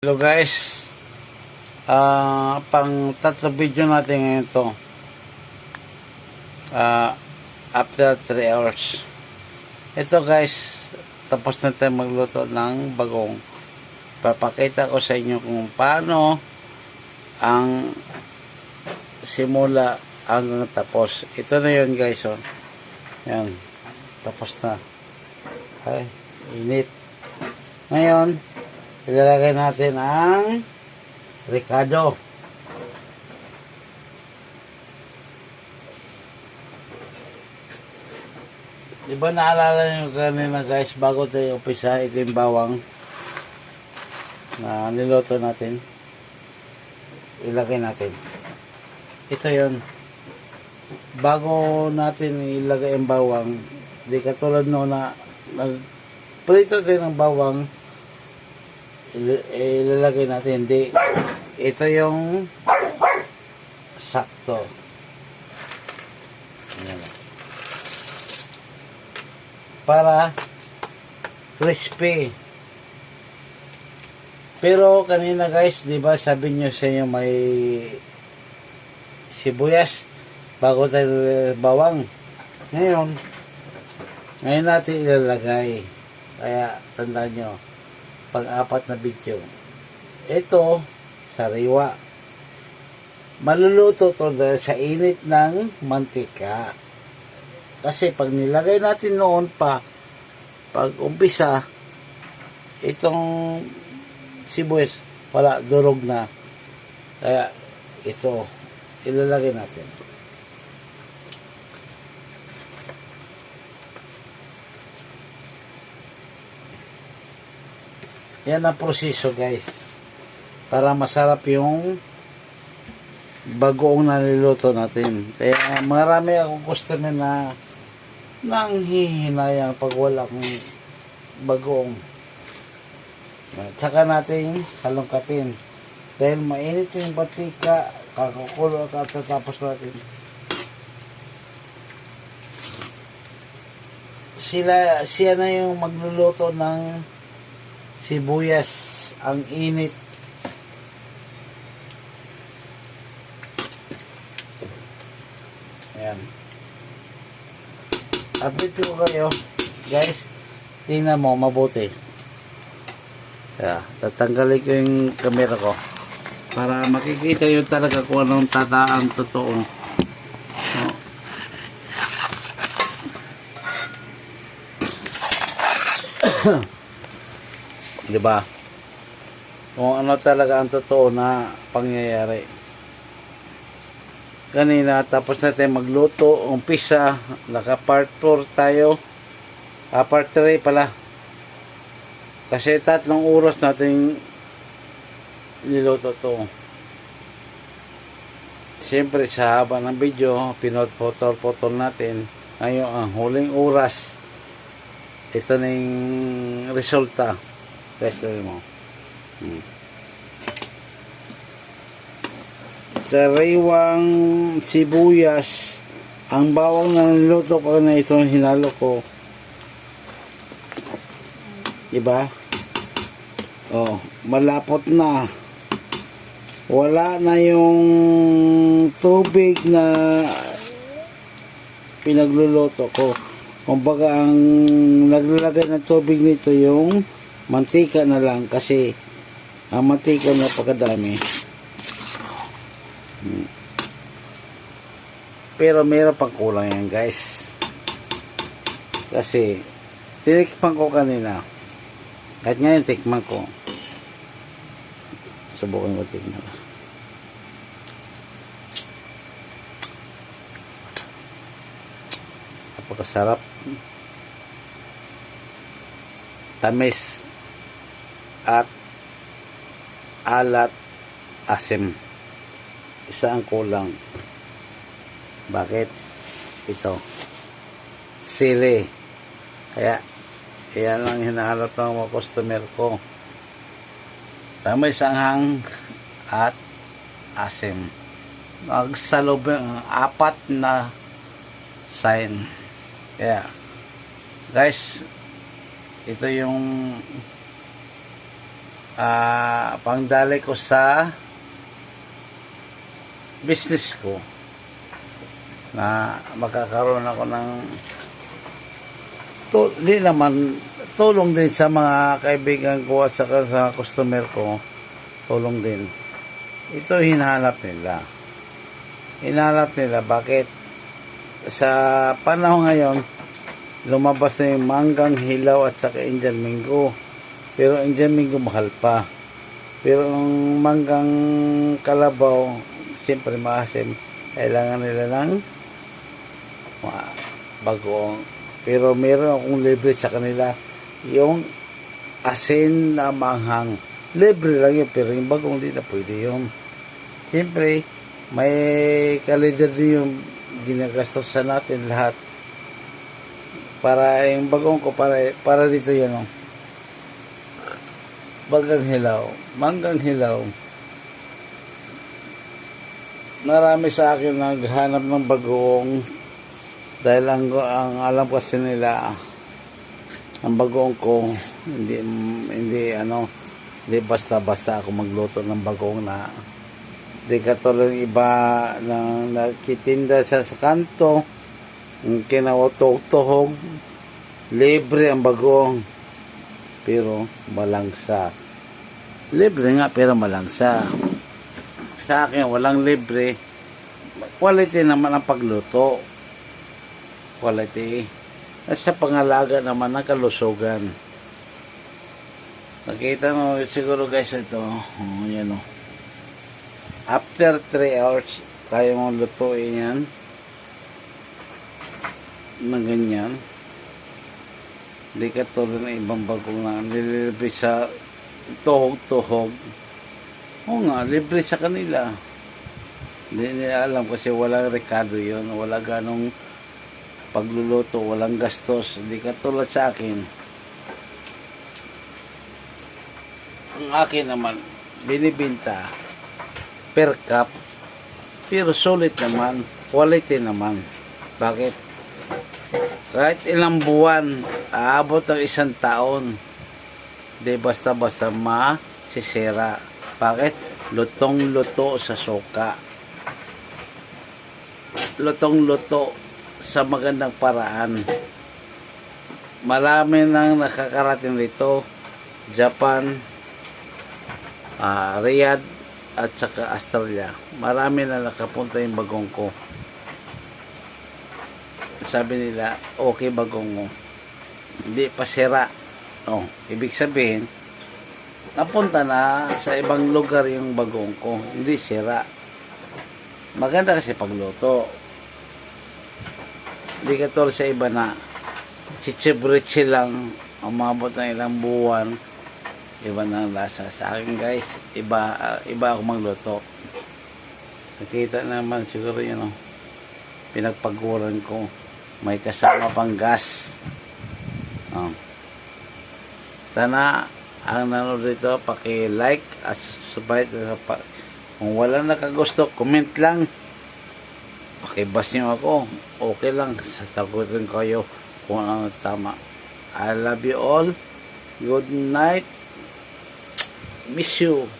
Hello guys, Ah, pang tatlo video natin ngayon to. Ah, after 3 hours. Ito guys, tapos na tayo magluto ng bagong. Papakita ko sa inyo kung paano ang simula hanggang tapos. Ito na yun guys. Oh. Yan, tapos na. Ay, init. Ngayon, ilalagay natin ang Ricardo. Di ba naalala nyo kanina guys, bago tayo upisa, ito yung bawang na niloto natin. Ilagay natin. Ito yon Bago natin ilagay ang bawang, di katulad no na nagprito tayo ng bawang, il- ilalagay natin. Hindi. Ito yung sakto. Ayan. Para crispy. Pero kanina guys, 'di ba sabi niyo sa inyo may sibuyas bago tayo bawang. Ngayon, ngayon natin ilalagay. Kaya tandaan nyo, pang-apat na video. Ito, sariwa. Maluluto to dahil sa init ng mantika. Kasi pag nilagay natin noon pa, pag umpisa, itong sibuyas, wala, durog na. Kaya, ito, ilalagay natin. Yan ang proseso guys. Para masarap yung bagoong naliluto natin. Kaya marami akong customer na nang hihinayang pag wala akong bagoong. At saka natin halongkatin. Dahil mainit yung batika, kakukulo at tatapos natin. Sila, siya na yung magluluto ng sibuyas ang init. Ayan. Update ko kayo. Guys tingnan mo mabuti. Yeah, tatanggalin ko yung camera ko para makikita yun talaga kung anong tataang totoo. Oh. Di ba? Kung ano talaga ang totoo na pangyayari. Kanina, tapos natin magluto, umpisa, naka part 4 tayo. Ah, part 3 pala. Kasi tatlong oras natin niluto to. Siyempre, sa haba ng video, pinot-potol-potol natin. Ngayon, ang huling oras, ito na yung resulta. Tester mo. Hmm. Sariwang sibuyas. Ang bawang na niluto ko na ito hinalo ko. Diba? Oh, malapot na. Wala na yung tubig na pinagluluto ko. Kumbaga ang naglalagay ng tubig nito yung mantika na lang kasi ang mantika napakadami. Hmm. Pero meron pang kulang yan guys. Kasi tinikman ko kanina. Kahit ngayon tikman ko. Subukan ko tikman. Napakasarap. Tamis at alat asim. Isa ang kulang. Bakit? Ito. Sili. Kaya yan lang hinahanap ng mga customer ko. Tamay sanghang at asim. Magsalob ang apat na sign. Kaya guys ito yung ah pangdali ko sa business ko na makakaroon ako ng to, di naman tulong din sa mga kaibigan ko at saka sa customer ko tulong din. Ito hinahanap nila. Hinahanap nila bakit sa panahon ngayon lumabas na yung manggang hilaw at saka Indian Mingo pero Indian Mingo mahal pa. Pero ang manggang kalabaw siyempre maasim kailangan nila ng bagoong. Pero meron akong libre sa kanila yung asin na manghang. Libre lang yun pero yung bagong hindi na pwede yun. Siyempre may kalider din yung ginagastosan natin lahat. Para yung bagong ko para para dito yan oh. Bagang hilaw, manggang hilaw. Marami sa akin naghanap ng bagoong dahil ang, ang alam kasi nila ang bagoong ko hindi hindi ano hindi basta-basta ako magluto ng bagoong na hindi katulad iba na nakitinda sa, sa kanto ang kinawatog-tuhog libre ang bagoong pero malangsa libre nga pero malangsa. Sa akin walang libre. Quality naman ang pagluto. Quality. At sa pangalaga naman ng kalusugan nakita mo siguro guys ito oh, yan oh. after 3 hours kaya mong lutuin yan. Na ganyan. Hindi ka tulad ng ibang bagong na nililibre sa tuhog-tuhog oo nga libre sa kanila. Hindi nila alam kasi walang rekado yon wala ganong pagluluto walang gastos. Hindi ka tulad sa akin. Ang akin naman binibinta per cup. Pero sulit naman quality naman. Bakit? Kahit ilang buwan, aabot ng isang taon. Di basta-basta masisira. Bakit? Lutong-luto sa suka. Lutong-luto sa magandang paraan. Marami nang nakakarating dito. Japan, ah, Riyadh, at saka Australia. Marami na nakapunta yung bagong ko sabi nila, okay bagong mo. Hindi pa sira. Oh, ibig sabihin, napunta na sa ibang lugar yung bagong ko. Hindi sira. Maganda kasi pagluto. Hindi ka sa iba na chichibritsi lang umabot ng ilang buwan iba na ang lasa sa akin guys iba uh, iba ako magluto nakita naman siguro yun oh, pinagpaguran ko may kasama pang gas. Oh. Sana ang nanonood dito, paki-like at subscribe. Kung wala nakagusto, comment lang. Pakibas niyo ako. Okay lang. Sasagutin kayo kung ano tama. I love you all. Good night. Miss you.